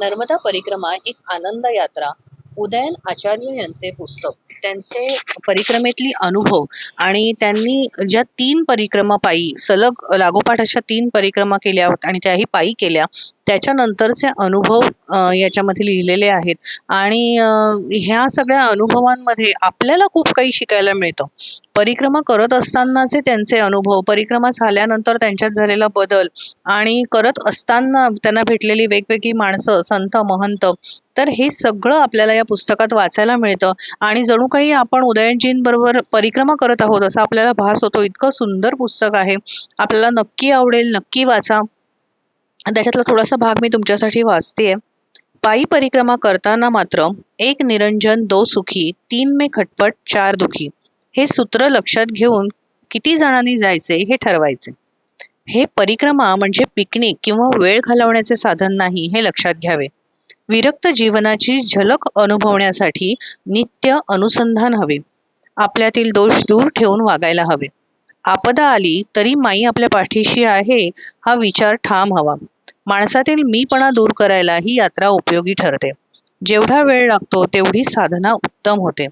नर्मदा परिक्रमा एक आनंद यात्रा. उदयन आचार्य यांचे पुस्तक. त्यांचे परिक्रमेतली अनुभव आणि त्यांनी ज्या तीन परिक्रमा पायी सलग लागोपाठ अशा तीन परिक्रमा केल्या आणि त्याही पायी केल्या त्याच्यानंतरचे अनुभव याच्यामध्ये लिहिलेले आहेत. आणि ह्या सगळ्या अनुभवांमध्ये आपल्याला खूप काही शिकायला मिळतं. परिक्रमा करत असतानाचे त्यांचे अनुभव परिक्रमा झाल्यानंतर त्यांच्यात झालेला बदल आणि करत असताना त्यांना भेटलेली वेगवेगळी माणसं संत महंत तर हे सगळं आपल्याला या पुस्तकात वाचायला मिळतं. आणि जणू काही आपण उदयनजींबरोबर परिक्रमा करत आहोत असा आपल्याला भास होतो. इतकं सुंदर पुस्तक आहे. आपल्याला नक्की आवडेल नक्की वाचा. आणि त्याच्यातला थोडासा भाग मी तुमच्यासाठी वाचते पायी परिक्रमा करताना मात्र एक निरंजन दो सुखी तीन मे खटपट चार दुखी. हे सूत्र लक्षात घेऊन किती जणांनी जायचे हे ठरवायचे. हे परिक्रमा म्हणजे पिकनिक किंवा वेळ घालवण्याचे साधन नाही हे लक्षात घ्यावे. विरक्त जीवनाची झलक अनुभवण्यासाठी नित्य अनुसंधान हवे. आपल्यातील दोष दूर ठेवून वागायला हवे. आपदा आली तरी माई आपल्या पाठीशी आहे हा विचार ठाम हवा. माणसातील मीपणा दूर करायला ही यात्रा उपयोगी ठरते. जेवढा वेळ लागतो तेवढी साधना उत्तम होते.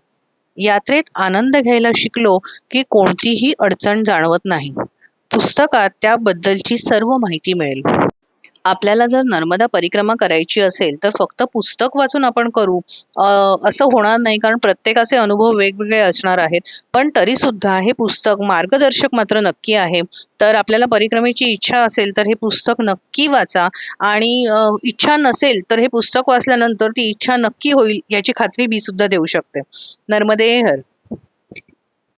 यात्रेत आनंद घ्यायला शिकलो की कोणतीही अडचण जाणवत नाही. पुस्तकात त्याबद्दलची सर्व माहिती मिळेल. आपल्याला जर नर्मदा परिक्रमा करायची असेल तर फक्त पुस्तक वाचून आपण करू. असं होणार नाही कारण प्रत्येकाचे अनुभव वेगवेगळे असणार आहेत. पण तरी सुद्धा हे पुस्तक मार्गदर्शक मात्र नक्की आहे. तर आपल्याला परिक्रमेची इच्छा असेल तर हे पुस्तक नक्की वाचा. आणि इच्छा नसेल तर हे पुस्तक वाचल्यानंतर ती इच्छा नक्की होईल याची खात्री मी सुद्धा देऊ शकते. नर्मदे हर.